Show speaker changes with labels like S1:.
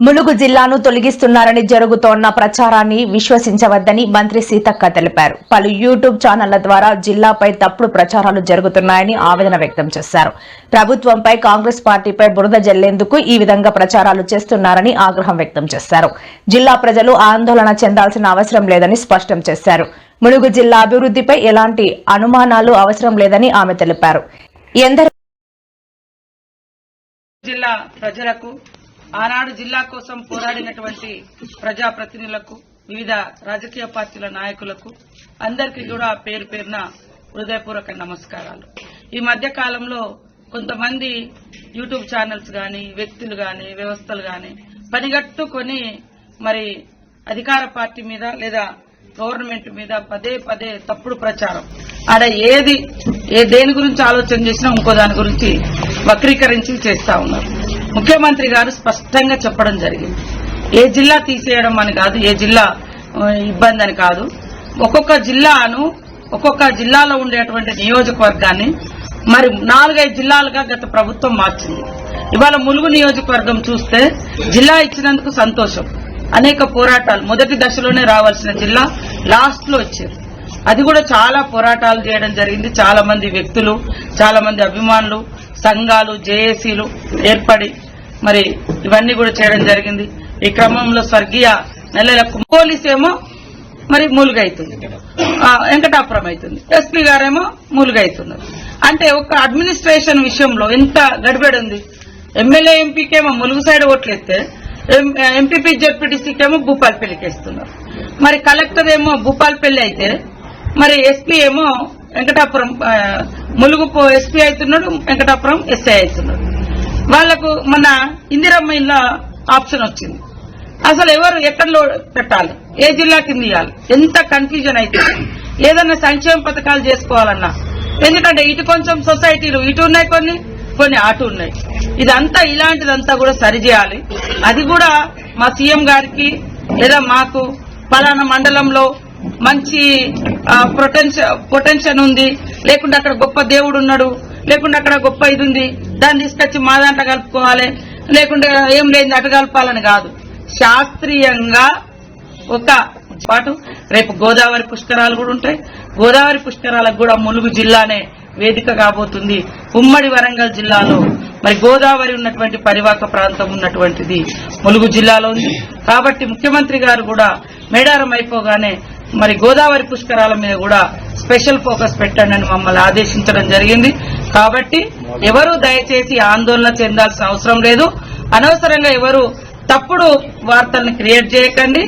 S1: ములుగు జిల్లాను తొలగిస్తున్నారని జరుగుతోన్న ప్రచారాన్ని విశ్వసించవద్దని మంత్రి సీతక్క తెలిపారు. పలు యూట్యూబ్ ఛానళ్ళ ద్వారా జిల్లాపై తప్పుడు ప్రచారాలు జరుగుతున్నాయని ఆవేదన వ్యక్తం చేశారు. ప్రభుత్వంపై కాంగ్రెస్ పార్టీపై బురద జల్లేందుకు ఈ విధంగా ప్రచారాలు చేస్తున్నారని ఆగ్రహం వ్యక్తం చేశారు. జిల్లా ప్రజలు ఆందోళన చెందాల్సిన అవసరం లేదని స్పష్టం చేశారు. ములుగు జిల్లా అభివృద్ధిపై ఎలాంటి అనుమానాలు అవసరం లేదని ఆమె తెలిపారు. ఎందరో
S2: జిల్లా ప్రజలకు ఆనాడు జిల్లా కోసం పోరాడినటువంటి ప్రజాప్రతినిధులకు వివిధ రాజకీయ పార్టీల నాయకులకు అందరికీ కూడా పేరు పేరున హృదయపూర్వక నమస్కారాలు. ఈ మధ్య కాలంలో కొంతమంది యూట్యూబ్ ఛానల్స్ గాని వ్యక్తులు గాని వ్యవస్థలు గాని పనిగట్టుకొని మరి అధికార పార్టీ మీద లేదా గవర్నమెంట్ మీద పదే పదే తప్పుడు ప్రచారం. ఆడ ఏది ఏ దేని గురించి ఆలోచన చేసినా ఇంకో దాని గురించి వక్రీకరించి చేస్తా ఉన్నారు. ముఖ్యమంత్రి గారు స్పష్టంగా చెప్పడం జరిగింది. ఏ జిల్లా తీసేయడం అని కాదు ఏ జిల్లా ఇబ్బంది అని కాదు. ఒక్కొక్క జిల్లాను ఒక్కొక్క జిల్లాలో ఉండేటువంటి నియోజకవర్గాన్ని మరి నాలుగైదు జిల్లాలుగా గత ప్రభుత్వం మార్చింది. ఇవాళ ములుగు నియోజకవర్గం చూస్తే జిల్లా ఇచ్చినందుకు సంతోషం. అనేక పోరాటాలు. మొదటి దశలోనే రావాల్సిన జిల్లా లాస్ట్లో వచ్చారు అది కూడా చాలా పోరాటాలు చేయడం జరిగింది. చాలా మంది వ్యక్తులు చాలా మంది అభిమానులు సంఘాలు జేఏసీలు ఏర్పడి మరి ఇవన్నీ కూడా చేయడం జరిగింది. ఈ క్రమంలో స్వర్గీయ నెలలకు పోలీస్ ఏమో మరి మూలుగైతుంది. వెంకటాపురం అవుతుంది ఎస్పీ గారేమో మూలుగైతున్నారు. అంటే ఒక అడ్మినిస్ట్రేషన్ విషయంలో ఎంత గడిబడి ఉంది? ఎమ్మెల్యే ఎంపీకేమో ములుగు సైడ్ ఓట్లేస్తే ఎంపీపీ ఏమో భూపాలపల్లికి వేస్తున్నారు. మరి కలెక్టర్ ఏమో భూపాలపల్లి అయితే మరి ఎస్పీ ఏమో వెంకటాపురం ములుగు ఎస్పీ అవుతున్నాడు వెంకటాపురం ఎస్ఐ అవుతున్నాడు. వాళ్ళకు మన ఇందిరమ్మ ఇళ్ళ ఆప్షన్ వచ్చింది. అసలు ఎవరు ఎక్కడలో పెట్టాలి? ఏ జిల్లా కింద ఇవ్వాలి ఎంత కన్ఫ్యూజన్ అయితే. ఏదన్నా సంక్షేమ పథకాలు చేసుకోవాలన్నా. ఎందుకంటే ఇటు కొంచెం సొసైటీలు ఇటు ఉన్నాయి కొన్ని కొన్ని అటు ఉన్నాయి. ఇదంతా ఇలాంటిదంతా కూడా సరిచేయాలి అది కూడా మా సీఎం గారికి లేదా మాకు పలానా మండలంలో మంచి పొటెన్షియల్ పొటెన్షియల్ ఉంది. లేకుంటే అక్కడ గొప్ప దేవుడు ఉన్నాడు లేకుంటే అక్కడ గొప్ప ఇది ఉంది. దాన్ని తీసుకొచ్చి మా దాంట్లో కలుపుకోవాలి. లేకుంటే ఏం లేదు అటు కలపాలని కాదు. శాస్త్రీయంగా ఒక పాటు రేపు గోదావరి పుష్కరాలు కూడా ఉంటాయి. గోదావరి పుష్కరాలకు కూడా ములుగు జిల్లానే వేదిక కాబోతుంది. ఉమ్మడి వరంగల్ జిల్లాలో మరి గోదావరి ఉన్నటువంటి పరివాక ప్రాంతం ఉన్నటువంటిది ములుగు జిల్లాలో ఉంది. కాబట్టి ముఖ్యమంత్రి గారు కూడా మేడారం అయిపోగానే మరి గోదావరి పుష్కరాల మీద కూడా స్పెషల్ ఫోకస్ పెట్టండి అని మమ్మల్ని ఆదేశించడం జరిగింది. కాబట్టి ఎవరు దయచేసి ఆందోళన చెందాల్సిన అవసరం లేదు. అనవసరంగా ఎవరు తప్పుడు వార్తలను క్రియేట్ చేయకండి.